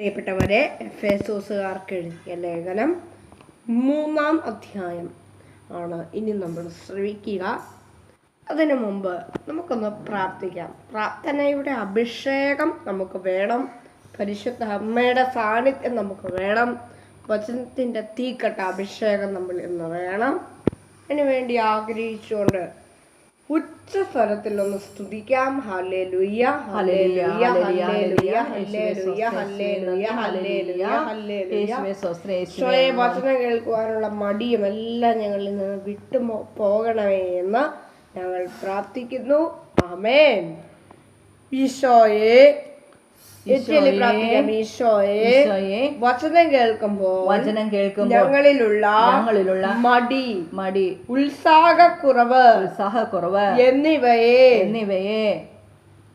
പ്രിയപ്പെട്ടവരെ എഫേസോസുകാർക്ക് എഴുതിയ ലേഖനം മൂന്നാം അധ്യായം ആണ്. ഇനി നമ്മൾ ശ്രമിക്കുക അതിനു മുമ്പ് നമുക്കൊന്ന് പ്രാർത്ഥിക്കാം. പ്രാർത്ഥനയുടെ അഭിഷേകം നമുക്ക് വേണം. പരിശുദ്ധ അമ്മയുടെ സാന്നിധ്യം നമുക്ക് വേണം. വചനത്തിന്റെ തീക്കട്ട അഭിഷേകം നമ്മൾ ഇന്ന് വേണം. അതിനുവേണ്ടി ആഗ്രഹിച്ചുകൊണ്ട് ഉച്ച സ്വരത്തിൽ ഒന്ന് സ്തുതിക്കാം ഹല്ലേ ലുയ്യ ഹല്ലേ ലുയ്യ ഹല്ലേ ലുയ്യ ഹല്ലേ ലുയ്യ ഹല്ലേ ലുയ്യ ഹല്ലേ ലുയ്യ ഹല്ലേ ലുയ്യ സ്വയ വചനം കേൾക്കുവാനുള്ള മടിയും എല്ലാം ഞങ്ങളിൽ നിന്ന് വിട്ടു പോകണമേ എന്ന് ഞങ്ങൾ പ്രാർത്ഥിക്കുന്നു. ആമേൻ. ഈശോയെ വചനം കേൾക്കുമ്പോൾ വചനം കേൾക്കുമ്പോൾ ഞങ്ങളിലുള്ള ഞങ്ങളിലുള്ള മടി മടി ഉത്സാഹക്കുറവ് ഉത്സാഹക്കുറവ് എന്നിവയെ എന്നിവയെ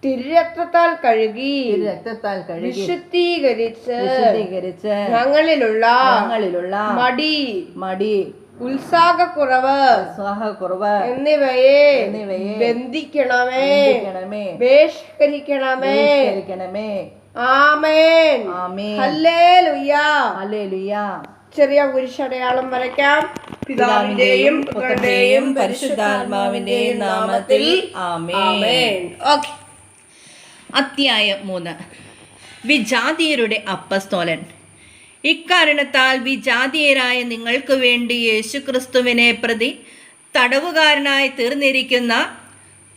തിരുരക്തത്താൽ കഴുകി രക്തത്താൽ കഴുകി വിശുദ്ധീകരിച്ച് വിശുദ്ധീകരിച്ച് ഞങ്ങളിലുള്ള ഞങ്ങളിലുള്ള മടി മടി ഉത്സാഹക്കുറവ്. ഉത്സാഹക്കുറവ്. എന്നിവയെ എന്നിവയെ ബന്ധിക്കണമേ. ബന്ധിക്കണമേ. ബഹിഷ്കരിക്കണമേ. ബഹിഷ്കരിക്കണമേ. ആമേൻ. ആമേൻ. ഹല്ലേലൂയ. ഹല്ലേലൂയ. ചെറിയ കുരിശടയാളം വരയ്ക്കാം. പിതാവിന്റെയും പുത്രന്റെയും പരിശുദ്ധാത്മാവിന്റെയും നാമത്തിൽ ആമേൻ. ഓക്കെ അധ്യായം മൂന്ന്. വിജാതീയരുടെ അപ്പസ്തോലൻ. ഇക്കാരണത്താൽ വിജാതീയരായ നിങ്ങൾക്ക് വേണ്ടി യേശുക്രിസ്തുവിനെ പ്രതി തടവുകാരനായി തീർന്നിരിക്കുന്ന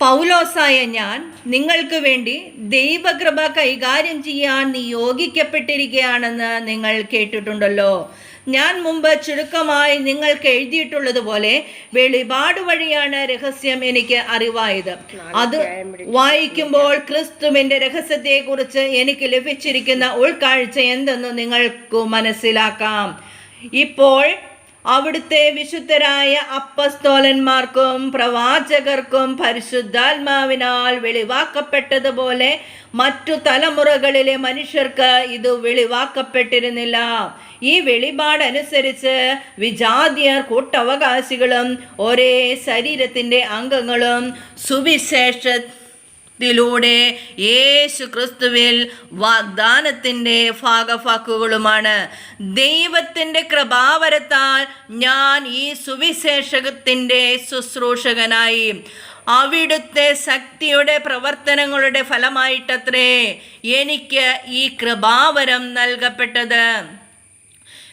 പൗലോസായ ഞാൻ നിങ്ങൾക്ക് വേണ്ടി ദൈവകൃപ കൈകാര്യം ചെയ്യാൻ നിയോഗിക്കപ്പെട്ടിരിക്കുകയാണെന്ന് നിങ്ങൾ കേട്ടിട്ടുണ്ടല്ലോ. ഞാൻ മുമ്പ് ചുരുക്കമായി നിങ്ങൾക്ക് എഴുതിയിട്ടുള്ളതുപോലെ വെളിപാട് വഴിയാണ് രഹസ്യം എനിക്ക് അറിവായത്. അത് വായിക്കുമ്പോൾ ക്രിസ്തുവിന്റെ രഹസ്യത്തെക്കുറിച്ച് എനിക്ക് ലഭിച്ചിരിക്കുന്ന ഉൾക്കാഴ്ച എന്തെന്ന് നിങ്ങൾക്ക് മനസ്സിലാക്കാം. ഇപ്പോൾ അവിടുത്തെ വിശുദ്ധരായ അപ്പസ്തോലന്മാർക്കും പ്രവാചകർക്കും പരിശുദ്ധാത്മാവിനാൽ വെളിവാക്കപ്പെട്ടതുപോലെ മറ്റു തലമുറകളിലെ മനുഷ്യർക്ക് ഇത് വെളിവാക്കപ്പെട്ടിരുന്നില്ല. ഈ വെളിപാടനുസരിച്ച് വിജാതിയർ കൂട്ടവകാശികളും ഒരേ ശരീരത്തിന്റെ അംഗങ്ങളും സുവിശേഷ ത്തിലൂടെ യേശു ക്രിസ്തുവിൽ വാഗ്ദാനത്തിന്റെ ഭാഗഭാക്കുകളുമാണ് ദൈവത്തിന്റെ കൃപാവരത്താൽ ഞാൻ ഈ സുവിശേഷകത്തിന്റെ ശുശ്രൂഷകനായി. അവിടുത്തെ ശക്തിയുടെ പ്രവർത്തനങ്ങളുടെ ഫലമായിട്ടത്രേ എനിക്ക് ഈ കൃപാവരം നൽകപ്പെട്ടത്.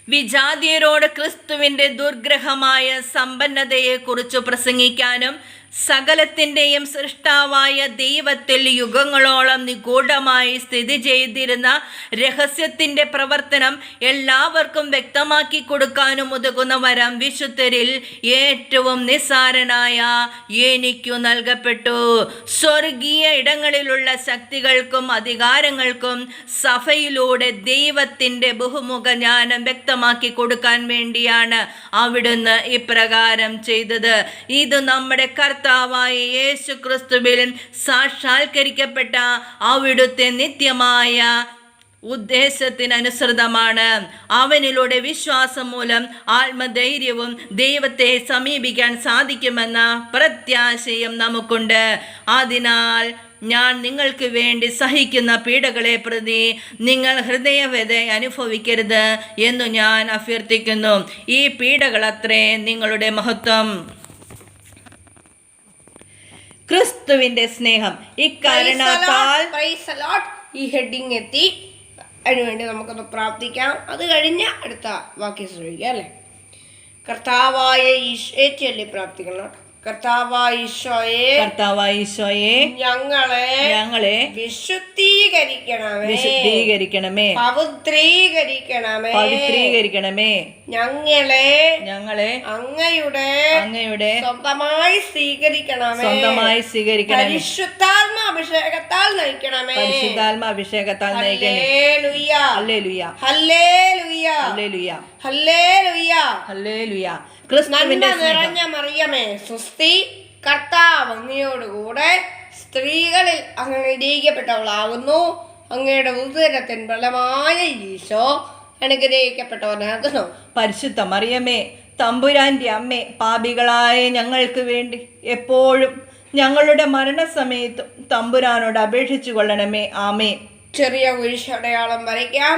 വിജാതിയരോട് ക്രിസ്തുവിന്റെ ദുർഗ്രഹമായ സമ്പന്നതയെക്കുറിച്ച് പ്രസംഗിക്കാനും സകലത്തിന്റെയും സൃഷ്ടാവായ ദൈവത്തിൽ യുഗങ്ങളോളം നിഗൂഢമായി സ്ഥിതി ചെയ്തിരുന്ന രഹസ്യത്തിന്റെ പ്രവർത്തനം എല്ലാവർക്കും വ്യക്തമാക്കി കൊടുക്കാനും ഉതകുന്ന വരം വിശുദ്ധരിൽ ഏറ്റവും നിസ്സാരനായ എനിക്കു നൽകപ്പെട്ടു. സ്വർഗീയ ഇടങ്ങളിലുള്ള ശക്തികൾക്കും അധികാരങ്ങൾക്കും സഭയിലൂടെ ദൈവത്തിന്റെ ബഹുമുഖ ജ്ഞാനം വ്യക്തമാക്കി കൊടുക്കാൻ വേണ്ടിയാണ് അവിടുന്ന് ഇപ്രകാരം ചെയ്തത്. ഇത് നമ്മുടെ കർത്താവായ യേശു ക്രിസ്തുവിൽ സാക്ഷാത്കരിക്കപ്പെട്ട അവിടുത്തെ നിത്യമായ ഉദ്ദേശത്തിനനുസൃതമാണ്. അവനിലൂടെ വിശ്വാസം മൂലം ആത്മധൈര്യവും ദൈവത്തെ സമീപിക്കാൻ സാധിക്കുമെന്ന പ്രത്യാശയും നമുക്കുണ്ട്. അതിനാൽ ഞാൻ നിങ്ങൾക്ക് വേണ്ടി സഹിക്കുന്ന പീഡകളെ പ്രതി നിങ്ങൾ ഹൃദയവേദ അനുഭവിക്കരുത് എന്നു ഞാൻ അഭ്യർത്ഥിക്കുന്നു. ഈ പീഡകളത്രേ നിങ്ങളുടെ മഹത്വം. ക്രിസ്തുവിന്റെ സ്നേഹം. ഇക്കാരണത്താൽ. ഈ ഹെഡിങ് എത്തി. അതിനുവേണ്ടി നമുക്കൊന്ന് പ്രാർത്ഥിക്കാം. അത് കഴിഞ്ഞ് അടുത്ത വാക്യം ശ്രമിക്കാം അല്ലേ? കർത്താവായ ഈശ്വരി പ്രാർത്ഥിക്കണം. കേട്ടോ. കർത്താവായ ഈശോയെ കർത്താവായ ഈശോയെ ഞങ്ങളെ ഞങ്ങളെ വിശുദ്ധീകരിക്കണമേ. വിശുദ്ധീകരിക്കണമേ. പവിത്രീകരിക്കണമേ. പവിത്രീകരിക്കണമേ. ഞങ്ങളെ ഞങ്ങളെ അങ്ങയുടെ അങ്ങയുടെ സ്വന്തമായി സ്വീകരിക്കണമേ. സ്വന്തമായി സ്വീകരിക്കണമേ. പരിശുദ്ധാത്മ അഭിഷേകത്താൽ നയിക്കണമേ. പരിശുദ്ധാത്മ അഭിഷേകത്താൽ നയിക്കണേ ഹല്ലേലൂയ ഹല്ലേലൂയ ഹല്ലേലൂയ. ഹല്ലേലൂയ. ഹല്ലേലൂയ. ഹല്ലേലൂയ. നന്മ നിറഞ്ഞ മറിയമേ സുസ്തി കർത്താവ് അങ്ങയോടുകൂടെ സ്ത്രീകളിൽ അങ്ങ് അനുഗ്രഹിക്കപ്പെട്ടവളാകുന്നു അങ്ങയുടെ ഉദരത്തിൻ ബലമായ ഈശോ അനുഗ്രഹിക്കപ്പെട്ടവനാകുന്നു. പരിശുദ്ധ മറിയമേ തമ്പുരാന്റെ അമ്മേ പാപികളായ ഞങ്ങൾക്ക് വേണ്ടി എപ്പോഴും ഞങ്ങളുടെ മരണസമയത്തും തമ്പുരാനോട് അപേക്ഷിച്ചു കൊള്ളണമേ ആമേ ചെറിയ കുരിശടയാളം വരയ്ക്കാം.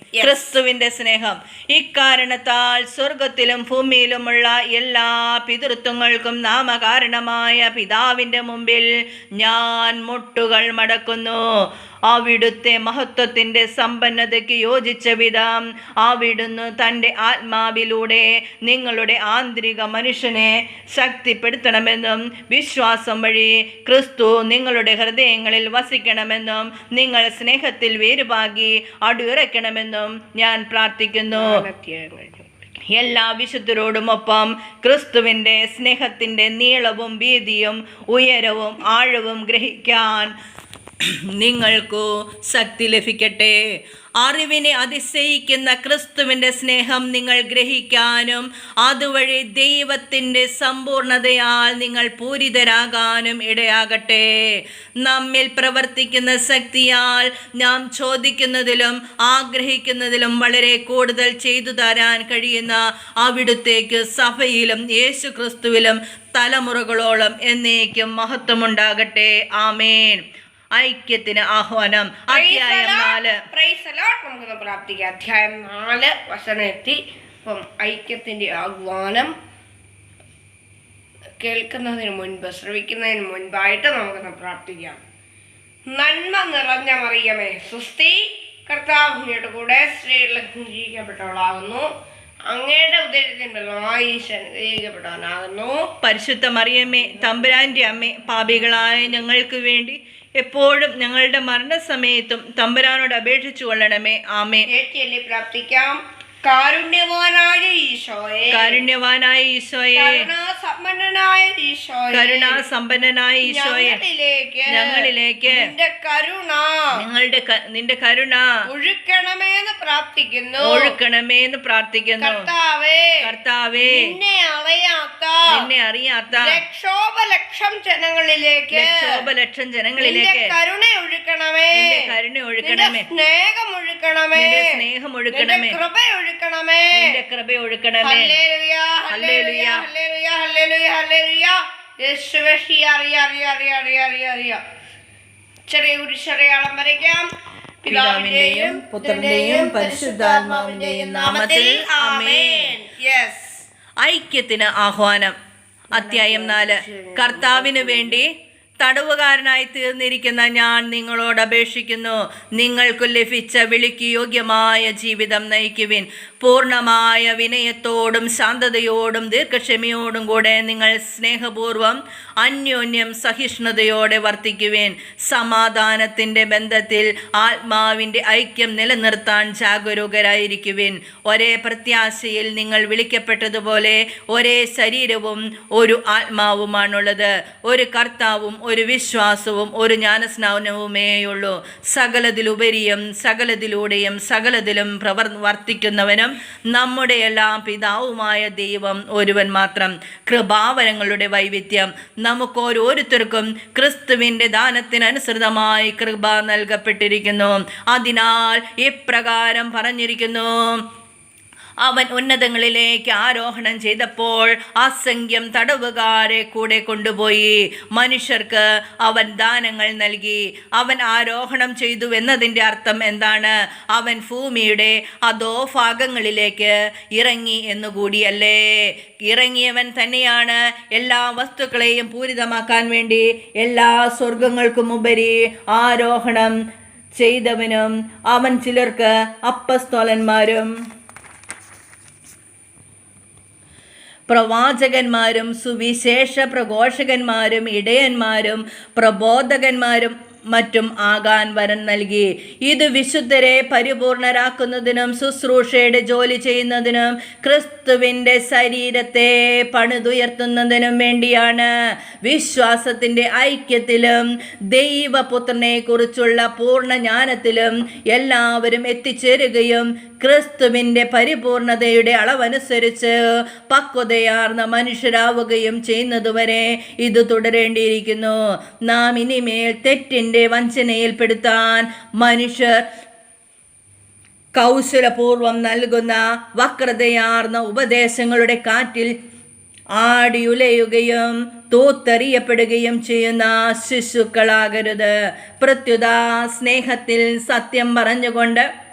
ക്രിസ്തുവിന്റെ സ്നേഹം. ഇക്കാരണത്താൽ സ്വർഗത്തിലും ഭൂമിയിലുമുള്ള എല്ലാ പിതൃത്വങ്ങൾക്കും നാമകാരണമായ പിതാവിന്റെ മുമ്പിൽ ഞാൻ മുട്ടുകൾ മടക്കുന്നു. അവിടുത്തെ മഹത്വത്തിന്റെ സമ്പന്നതയ്ക്ക് യോജിച്ച വിധം അവിടുന്ന് തന്റെ ആത്മാവിലൂടെ നിങ്ങളുടെ ആന്തരിക മനുഷ്യനെ ശക്തിപ്പെടുത്തണമെന്നും വിശ്വാസം വഴി ക്രിസ്തു നിങ്ങളുടെ ഹൃദയങ്ങളിൽ വസിക്കണമെന്നും നിങ്ങൾ സ്നേഹത്തിൽ വേരുപാകി അടിയുറയ്ക്കണമെന്നും ഞാൻ പ്രാർത്ഥിക്കുന്നു. എല്ലാ വിശുദ്ധരോടുമൊപ്പം ക്രിസ്തുവിന്റെ സ്നേഹത്തിന്റെ നീളവും വീതിയും ഉയരവും ആഴവും ഗ്രഹിക്കാൻ നിങ്ങൾക്കു ശക്തി ലഭിക്കട്ടെ. അറിവിനെ അതിശയിക്കുന്ന ക്രിസ്തുവിന്റെ സ്നേഹം നിങ്ങൾ ഗ്രഹിക്കാനും അതുവഴി ദൈവത്തിന്റെ സമ്പൂർണതയാൽ നിങ്ങൾ പൂരിതരാകാനും ഇടയാകട്ടെ. നമ്മിൽ പ്രവർത്തിക്കുന്ന ശക്തിയാൽ നാം ചോദിക്കുന്നതിലും ആഗ്രഹിക്കുന്നതിലും വളരെ കൂടുതൽ ചെയ്തു തരാൻ കഴിയുന്ന അവിടുത്തേക്ക് സഭയിലും യേശു ക്രിസ്തുവിലും തലമുറകളോളം എന്നേക്കും മഹത്വമുണ്ടാകട്ടെ. ആമേൻ. ഐക്യത്തിന് ആഹ്വാനം. അധ്യായം നാല്. നമുക്കൊന്ന് പ്രാർത്ഥിക്കാം അധ്യായം നാല് എത്തി അപ്പം ഐക്യത്തിന്റെ ആഹ്വാനം കേൾക്കുന്നതിന് മുൻപ് ശ്രവിക്കുന്നതിന് മുൻപായിട്ട് നമുക്കൊന്ന് പ്രാർത്ഥിക്കാം. നന്മ നിറഞ്ഞ മറിയമേ സുസ്തി കർത്താവിനോട് കൂടെ സ്ത്രീകളിൽ അങ്ങയുടെ ഉദരത്തിന്റെ ഈശോ അനുഗ്രഹിക്കപ്പെട്ടവനാകുന്നു. പരിശുദ്ധ മറിയമ്മേ തമ്പുരാന്റെ അമ്മേ പാപികളായ ഞങ്ങൾക്ക് വേണ്ടി എപ്പോഴും ഞങ്ങളുടെ മരണസമയത്തും തമ്പുരാനോട് അപേക്ഷിച്ചു കൊള്ളണമേ ആമേ പ്രാപ്തിക്കാം കാരുണ്യവാനായ ഈശോയെ. കാരുണ്യവാനായ ഈശോയെ. സമ്പന്നനായ ഈശോയെ. കരുണാസമ്പന്നനായ ഈശോയെ. ഞങ്ങളിലേക്ക് നിന്റെ കരുണ നിങ്ങളുടെ നിന്റെ കരുണ ഒഴുക്കണമെന്ന് പ്രാർത്ഥിക്കുന്നു. ഒഴുക്കണമേ എന്ന് പ്രാർത്ഥിക്കുന്നു. കർത്താവേ കർത്താവേ നിന്നെ അറിയാത്ത നിന്നെ അറിയാത്ത ലക്ഷോപലക്ഷം ജനങ്ങളിലേക്ക് ലക്ഷോപലക്ഷം ജനങ്ങളിലേക്ക് കരുണ ഒഴുക്കണമേ. കരുണ ഒഴുക്കണമേ. സ്നേഹം ഒഴുക്കണമേ സ്നേഹം ഒഴുക്കണമേ കൃപ ഒഴുക്കണമേ നിന്റെ കൃപ ഒഴുക്കണമേ. ചെറിയ ഒരു ചെറിയാളം വരയ്ക്കാം. പിതാവിന്റെയും പുത്രന്റെയും പരിശുദ്ധാത്മാവിന്റെയും നാമത്തിൽ ഐക്യത്തിന് ആഹ്വാനം. അധ്യായം നാല്. കർത്താവിന് വേണ്ടി തടവുകാരനായി തീർന്നിരിക്കുന്ന ഞാൻ നിങ്ങളോട് അപേക്ഷിക്കുന്നു. നിങ്ങൾക്ക് ലഭിച്ച വിളിക്ക് യോഗ്യമായ ജീവിതം നയിക്കുവിൻ. പൂർണമായ വിനയത്തോടും ശാന്തതയോടും ദീർഘക്ഷമയോടും കൂടെ നിങ്ങൾ സ്നേഹപൂർവം അന്യോന്യം സഹിഷ്ണുതയോടെ വർത്തിക്കുവിൻ. സമാധാനത്തിന്റെ ബന്ധത്തിൽ ആത്മാവിന്റെ ഐക്യം നിലനിർത്താൻ ജാഗരൂകരായിരിക്കുവിൻ. ഒരേ പ്രത്യാശയിൽ നിങ്ങൾ വിളിക്കപ്പെട്ടതുപോലെ ഒരേ ശരീരവും ഒരു ആത്മാവുമാണുള്ളത്. ഒരു കർത്താവും ഒരു വിശ്വാസവും ഒരു ജ്ഞാനസ്നാനവുമേയുള്ളൂ. സകലതിലുപരിയും സകലതിലൂടെയും സകലതിലും പ്രവർ വർത്തിക്കുന്നവനും നമ്മുടെ എല്ലാം പിതാവുമായ ദൈവം ഒരുവൻ മാത്രം. കൃപാവരങ്ങളുടെ വൈവിധ്യം. നമുക്ക് ഓരോരുത്തർക്കും ക്രിസ്തുവിന്റെ ദാനത്തിനനുസൃതമായി കൃപ നൽകപ്പെട്ടിരിക്കുന്നു. അതിനാൽ ഇപ്രകാരം പറഞ്ഞിരിക്കുന്നു. അവൻ ഉന്നതങ്ങളിലേക്ക് ആരോഹണം ചെയ്തപ്പോൾ അസംഖ്യം തടവുകാരെ കൂടെ കൊണ്ടുപോയി. മനുഷ്യർക്ക് അവൻ ദാനങ്ങൾ നൽകി. അവൻ ആരോഹണം ചെയ്തു എന്നതിന്റെ അർത്ഥം എന്താണ്? അവൻ ഭൂമിയുടെ അതോ ഭാഗങ്ങളിലേക്ക് ഇറങ്ങി എന്നുകൂടിയല്ലേ? ഇറങ്ങിയവൻ തന്നെയാണ് എല്ലാ വസ്തുക്കളെയും പൂരിതമാക്കാൻ വേണ്ടി എല്ലാ സ്വർഗങ്ങൾക്കും ഉപരി ആരോഹണം ചെയ്തവനും അവൻ ചിലർക്ക് അപ്പസ്തോലന്മാരും. പ്രവാചകന്മാരും സുവിശേഷ പ്രഘോഷകന്മാരും ഇടയന്മാരും പ്രബോധകന്മാരും മറ്റും ആകാൻ വരം നൽകി. ഇത് വിശുദ്ധരെ പരിപൂർണരാക്കുന്നതിനും ശുശ്രൂഷയുടെ ജോലി ചെയ്യുന്നതിനും ക്രിസ്തുവിന്റെ ശരീരത്തെ പണിതുയർത്തുന്നതിനും വേണ്ടിയാണ്. വിശ്വാസത്തിന്റെ ഐക്യത്തിലും ദൈവപുത്രനെ കുറിച്ചുള്ള പൂർണ ജ്ഞാനത്തിലും എല്ലാവരും എത്തിച്ചേരുകയും ക്രിസ്തുവിന്റെ പരിപൂർണതയുടെ അളവനുസരിച്ച് പക്വതയാർന്ന മനുഷ്യരാവുകയും ചെയ്യുന്നതുവരെ ഇത് തുടരേണ്ടിയിരിക്കുന്നു. നാം ഇനിമേൽ തെറ്റിന്റെ വഞ്ചനയിൽപ്പെടുത്താൻ മനുഷ്യർ കൗശലപൂർവം നൽകുന്ന വക്രതയാർന്ന ഉപദേശങ്ങളുടെ കാറ്റിൽ ആടിയുലയുകയും തൂത്തെറിയപ്പെടുകയും ചെയ്യുന്ന ശിശുക്കളാകരുത്. പ്രത്യുത സ്നേഹത്തിൽ സത്യം പറഞ്ഞുകൊണ്ട്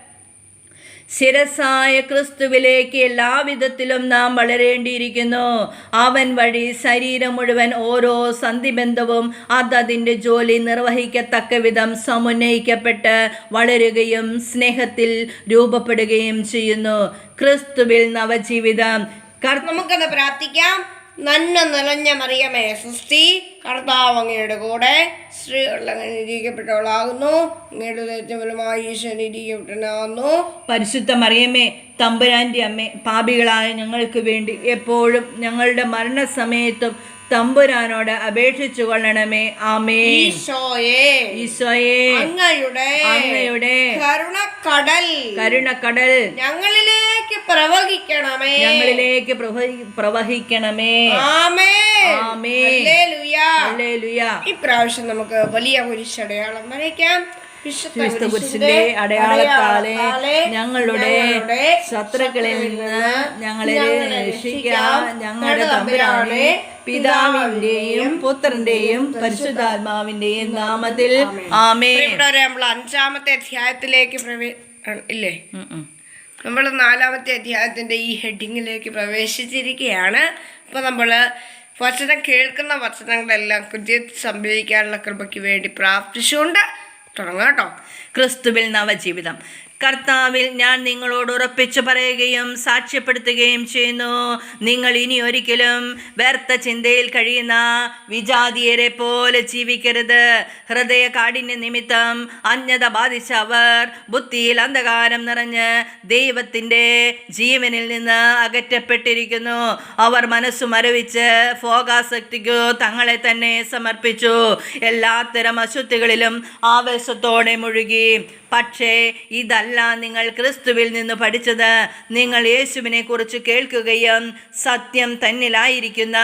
ശിരസായ ക്രിസ്തുവിലേക്ക് എല്ലാവിധത്തിലും നാം വളരേണ്ടിയിരിക്കുന്നു. അവൻ വഴി ശരീരം മുഴുവൻ ഓരോ സന്ധിബന്ധവും അതതിന്റെ ജോലി നിർവഹിക്കത്തക്ക വിധം സമുന്നയിക്കപ്പെട്ട് വളരുകയും സ്നേഹത്തിൽ രൂപപ്പെടുകയും ചെയ്യുന്നു. ക്രിസ്തുവിൽ നവജീവിതം. നമുക്കത് പ്രാർത്ഥിക്കാം. നന്മ നിറഞ്ഞ മറിയമേ സുസ്തി കർത്താവ് അങ്ങയുടെ കൂടെ സ്ത്രീകളിൽ അങ്ങനെ നിരീക്കപ്പെട്ടവളാകുന്നു അങ്ങയുടെ ഉദയത്തിമൂലമായി ഈശോ നിരീക്കപ്പെട്ടവനാകുന്നു പരിശുദ്ധ മറിയമ്മേ തമ്പുരാന്റെ അമ്മ പാപികളായ ഞങ്ങൾക്ക് വേണ്ടി എപ്പോഴും ഞങ്ങളുടെ മരണസമയത്തും തമ്പുരാനോട് അപേക്ഷിച്ചു കൊള്ളണമേ. ആമേ ഈശോയെ. ഈശോയെ. അങ്ങയുടെ അങ്ങയുടെ കരുണക്കടൽ. കരുണക്കടൽ. ഞങ്ങളിലേക്ക് പ്രവഹിക്കണമേ. ഞങ്ങളിലേക്ക് പ്രവഹി- പ്രവഹിക്കണമേ. ആമേ ആമേ. ഇപ്രാവശ്യം നമുക്ക് വലിയ കുരിശടയാളം വരയ്ക്കാം. വിശുദ്ധ കുരിശിന്റെ അടയാളത്താലെ ഞങ്ങളുടെ ശത്രുക്കളിൽ നിന്ന് ഞങ്ങളെ രക്ഷിക്കാം. ഞങ്ങളുടെ തമ്പുരാനെ പിതാവിന്റെയും പുത്രന്റെയും പരിശുദ്ധാത്മാവിന്റെയും നാമത്തിൽ ആമേ നമ്മൾ അഞ്ചാമത്തെ അധ്യായത്തിലേക്ക് പ്രവേ ഇല്ലേ. നമ്മൾ നാലാമത്തെ അധ്യായത്തിന്റെ ഈ ഹെഡിങ്ങിലേക്ക് പ്രവേശിച്ചിരിക്കുകയാണ്. ഇപ്പോൾ നമ്മൾ വചനം കേൾക്കുന്ന വചനങ്ങളെല്ലാം കൃത്യത്തിൽ സംഭവിക്കാനുള്ള കൃപയ്ക്ക് വേണ്ടി പ്രാർത്ഥിച്ചുകൊണ്ട് തുടങ്ങാം കേട്ടോ. ക്രിസ്തുവിൽ നവജീവിതം. കർത്താവിൽ ഞാൻ നിങ്ങളോട് ഉറപ്പിച്ചു പറയുകയും സാക്ഷ്യപ്പെടുത്തുകയും ചെയ്യുന്നു. നിങ്ങൾ ഇനി ഒരിക്കലും വ്യർത്ഥ ചിന്തയിൽ കഴിയുന്ന വിജാതിയരെ പോലെ ജീവിക്കരുത്. ഹൃദയ കാഠിന്യ നിമിത്തം അന്യത ബാധിച്ച അവർ ബുദ്ധിയിൽ അന്ധകാരം നിറഞ്ഞ് ദൈവത്തിന്റെ ജീവനിൽ നിന്ന് അകറ്റപ്പെട്ടിരിക്കുന്നു. അവർ മനസ്സു മരവിച്ച് ഫോകാസക്തിക്കു തങ്ങളെ തന്നെ സമർപ്പിച്ചു. എല്ലാത്തരം അശുദ്ധികളിലും ആവേശത്തോടെ മുഴുകി. പക്ഷേ ഇതല്ല നിങ്ങൾ ക്രിസ്തുവിൽ നിന്ന് പഠിച്ചത്. നിങ്ങൾ യേശുവിനെ കുറിച്ച് കേൾക്കുകയും സത്യം തന്നിലായിരിക്കുന്ന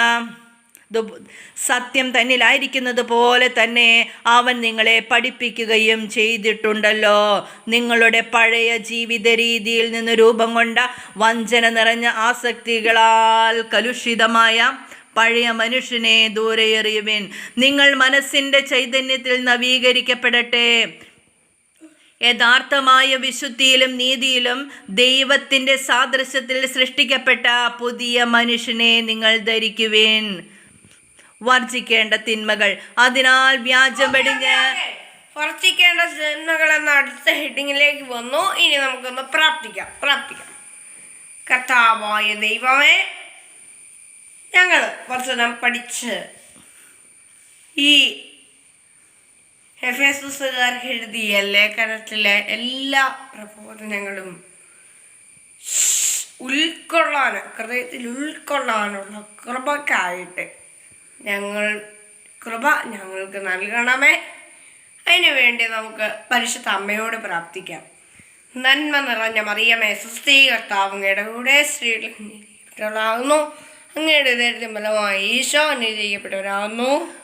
സത്യം തന്നിലായിരിക്കുന്നത് പോലെ തന്നെ അവൻ നിങ്ങളെ പഠിപ്പിക്കുകയും ചെയ്തിട്ടുണ്ടല്ലോ. നിങ്ങളുടെ പഴയ ജീവിത രീതിയിൽ നിന്ന് രൂപം കൊണ്ട വഞ്ചന നിറഞ്ഞ ആസക്തികളാൽ കലുഷിതമായ പഴയ മനുഷ്യനെ ദൂരെയെറിയുവിൻ. നിങ്ങൾ മനസ്സിന്റെ ചൈതന്യത്തിൽ നവീകരിക്കപ്പെടട്ടെ. യഥാർത്ഥമായ വിശുദ്ധിയിലും നീതിയിലും ദൈവത്തിന്റെ സാദൃശ്യത്തിൽ സൃഷ്ടിക്കപ്പെട്ട പുതിയ മനുഷ്യനെ നിങ്ങൾ ധരിക്കുവേൻ. വർജിക്കേണ്ട തിന്മകൾ. അതിനാൽ വ്യാജം വെടിഞ്ഞ് വർജിക്കേണ്ട തിന്മകൾ എന്ന അടുത്ത ഹെഡിങ്ങിലേക്ക് വന്നു. ഇനി നമുക്കൊന്ന് പ്രാർത്ഥിക്കാം. പ്രാർത്ഥിക്കാം. കർത്താവായ ദൈവമേ ഞങ്ങൾ വചനം പഠിച്ച് ഈ എഫേസുസുകാർക്ക് എഴുതിയ ലേഖനത്തിലെ എല്ലാ പ്രബോധനങ്ങളും ഉൾക്കൊള്ളാൻ ഹൃദയത്തിൽ ഉൾക്കൊള്ളാനുള്ള കൃപക്കായിട്ട് ഞങ്ങൾ കൃപ ഞങ്ങൾക്ക് നൽകണമേ. അതിനു വേണ്ടി നമുക്ക് പരിശുദ്ധ അമ്മയോട് പ്രാർത്ഥിക്കാം. നന്മ നിറഞ്ഞ മറിയമേ സുസ്ഥീകർത്താവ് അങ്ങയുടെ കൂടെ സ്ത്രീകളാകുന്നു. അങ്ങയുടെ ദൈവത്തിൻ ഫലമായി ഈശോ അനുഗ്രഹിക്കപ്പെട്ടവരാകുന്നു.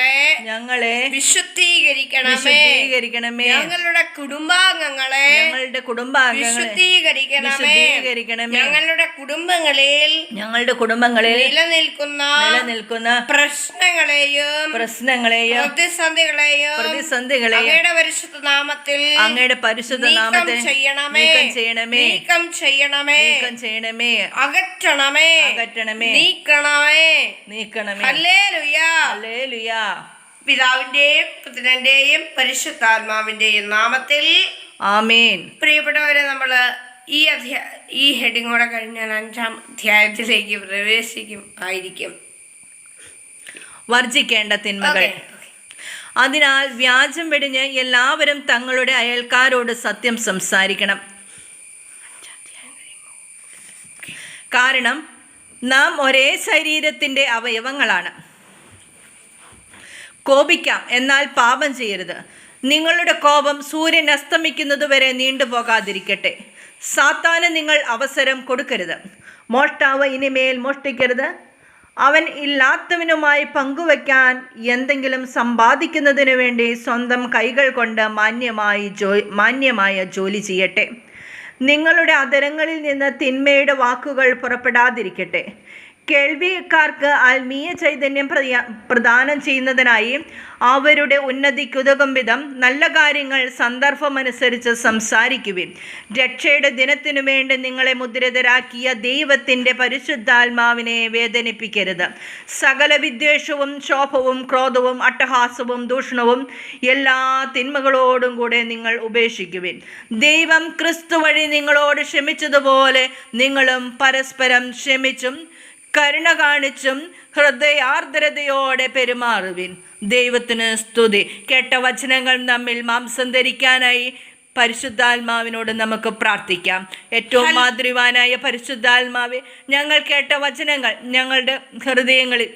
ഞങ്ങളെ വിശുദ്ധീകരിക്കണമേ. വിശുദ്ധീകരിക്കണമേ. ഞങ്ങളുടെ കുടുംബാംഗങ്ങളെ ഞങ്ങളുടെ കുടുംബാംഗങ്ങളെ വിശുദ്ധീകരിക്കണമേ. വിശുദ്ധീകരിക്കണമേ. ഞങ്ങളുടെ കുടുംബങ്ങളിൽ ഞങ്ങളുടെ കുടുംബങ്ങളിൽ നിലനിൽക്കുന്ന നിലനിൽക്കുന്ന പ്രശ്നങ്ങളെയും പ്രശ്നങ്ങളെയും പ്രതിസന്ധികളെയും പ്രതിസന്ധികളെയും അങ്ങയുടെ പരിശുദ്ധ നാമത്തിൽ അങ്ങയുടെ പരിശുദ്ധ നാമത്തിൽ ചെയ്യണമേ. ചെയ്യണമേ. നീക്കം ചെയ്യണമേ. നീക്കം ചെയ്യണമേ. അകറ്റണമേ. അകറ്റണമേ. നീക്കണമേ. നീക്കണമേ. അല്ലേ ലുയാ അല്ലേ ഹല്ലേലൂയ. പിതാവിന്റെയും പുത്രന്റെയും പരിശുദ്ധാത്മാവിന്റെയും നാമത്തിൽ ആമേൻ. പ്രിയപ്പെട്ടവരെ നമ്മൾ ഈ അധ്യായ ഈ ഹെഡിങ്ങോടെ കഴിഞ്ഞാൽ അഞ്ചാം അധ്യായത്തിലേക്ക് പ്രവേശിക്കും ആയിരിക്കും. വർജിക്കേണ്ട തിന്മകൾ. അതിനാൽ വ്യാജം വെടിഞ്ഞ് എല്ലാവരും തങ്ങളുടെ അയൽക്കാരോട് സത്യം സംസാരിക്കണം. കാരണം നാം ഒരേ ശരീരത്തിന്റെ അവയവങ്ങളാണ്. കോപിക്കാം എന്നാൽ പാപം ചെയ്യരുത്. നിങ്ങളുടെ കോപം സൂര്യൻ അസ്തമിക്കുന്നതുവരെ നീണ്ടുപോകാതിരിക്കട്ടെ. സാത്താന് നിങ്ങൾ അവസരം കൊടുക്കരുത്. മോഷ്ടാവ് ഇനിമേൽ മോഷ്ടിക്കരുത്. അവൻ ഇല്ലാത്തവനുമായി പങ്കുവയ്ക്കാൻ എന്തെങ്കിലും സമ്പാദിക്കുന്നതിനു വേണ്ടി സ്വന്തം കൈകൾ കൊണ്ട് മാന്യമായി ജോ മാന്യമായ ജോലി ചെയ്യട്ടെ. നിങ്ങളുടെ അതരങ്ങളിൽ നിന്ന് തിന്മയുടെ വാക്കുകൾ പുറപ്പെടാതിരിക്കട്ടെ. കേൾവിക്കാർക്ക് ആത്മീയ ചൈതന്യം പ്രദാനം ചെയ്യുന്നതിനായി അവരുടെ ഉന്നതിക്കുതകും വിധം നല്ല കാര്യങ്ങൾ സന്ദർഭമനുസരിച്ച് സംസാരിക്കുവിൻ. രക്ഷയുടെ ദിനത്തിനു വേണ്ടി നിങ്ങളെ മുദ്രിതരാക്കിയ ദൈവത്തിന്റെ പരിശുദ്ധാത്മാവിനെ വേദനിപ്പിക്കരുത്. സകല വിദ്വേഷവും ശോഭവും ക്രോധവും അട്ടഹാസവും ദൂഷണവും എല്ലാ തിന്മകളോടും കൂടെ നിങ്ങൾ ഉപേക്ഷിക്കുവിൻ. ദൈവം ക്രിസ്തു വഴി നിങ്ങളോട് ക്ഷമിച്ചതുപോലെ നിങ്ങളും പരസ്പരം ക്ഷമിച്ചും കരുണ കാണിച്ചും ഹൃദയാർദ്രതയോടെ പെരുമാറുവിൻ. ദൈവത്തിന് സ്തുതി. കേട്ട വചനങ്ങൾ നമ്മിൽ മാംസം ധരിക്കാനായി പരിശുദ്ധാത്മാവിനോട് നമുക്ക് പ്രാർത്ഥിക്കാം. ഏറ്റവും മാതൃവാനായ പരിശുദ്ധാത്മാവെ ഞങ്ങൾ കേട്ട വചനങ്ങൾ ഞങ്ങളുടെ ഹൃദയങ്ങളിൽ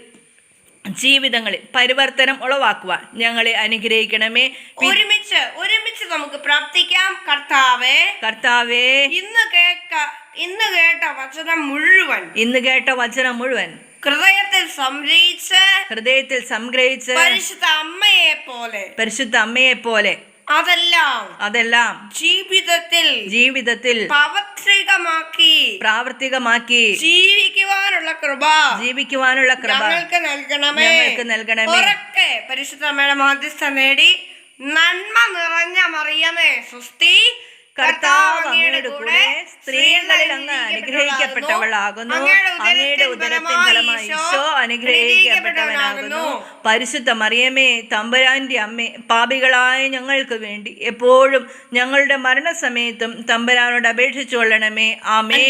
ജീവിതങ്ങളിൽ പരിവർത്തനം ഉളവാക്കുവാൻ ഞങ്ങളെ അനുഗ്രഹിക്കണമേ. ഒരുമിച്ച് ഒരുമിച്ച് നമുക്ക് പ്രാർത്ഥിക്കാം. കർത്താവേ കർത്താവേ ഇന്ന് കേക്ക ഇന്ന് കേട്ട വചനം മുഴുവൻ ഇന്ന് കേട്ട വചനം മുഴുവൻ ഹൃദയത്തിൽ സംഗ്രഹിച്ച് ഹൃദയത്തിൽ സംഗ്രഹിച്ച് പരിശുദ്ധ അമ്മയെ പോലെ പരിശുദ്ധ അമ്മയെ പോലെ അതെല്ലാം അതെല്ലാം ജീവിതത്തിൽ ജീവിതത്തിൽ പ്രാവർത്തികമാക്കി പ്രാവർത്തികമാക്കി ജീവിക്കുവാനുള്ള കൃപ ജീവിക്കുവാനുള്ള കൃപ ഞങ്ങൾക്ക് നൽകണമേ ഞങ്ങൾക്ക് നൽകണമേ. പരിശുദ്ധ അമ്മയുടെ മാധ്യസ്ഥ നേടി നന്മ നിറഞ്ഞ മറിയമേ സുസ്തി കർത്താവ് അങ്ങയുടെ കൂടെ സ്ത്രീകളിൽ അങ്ങ് അനുഗ്രഹിക്കപ്പെട്ടവളാകുന്നു. അങ്ങയുടെ ഉദരത്തിൻ ഫലമായി ഈശോ അനുഗ്രഹിക്കപ്പെട്ടവനാകുന്നു. പരിശുദ്ധ മറിയമേ തമ്പുരാന്റെ അമ്മേ പാപികളായ ഞങ്ങൾക്ക് വേണ്ടി എപ്പോഴും ഞങ്ങളുടെ മരണസമയത്തും തമ്പുരാനോട് അപേക്ഷിച്ചു കൊള്ളണമേ ആമേ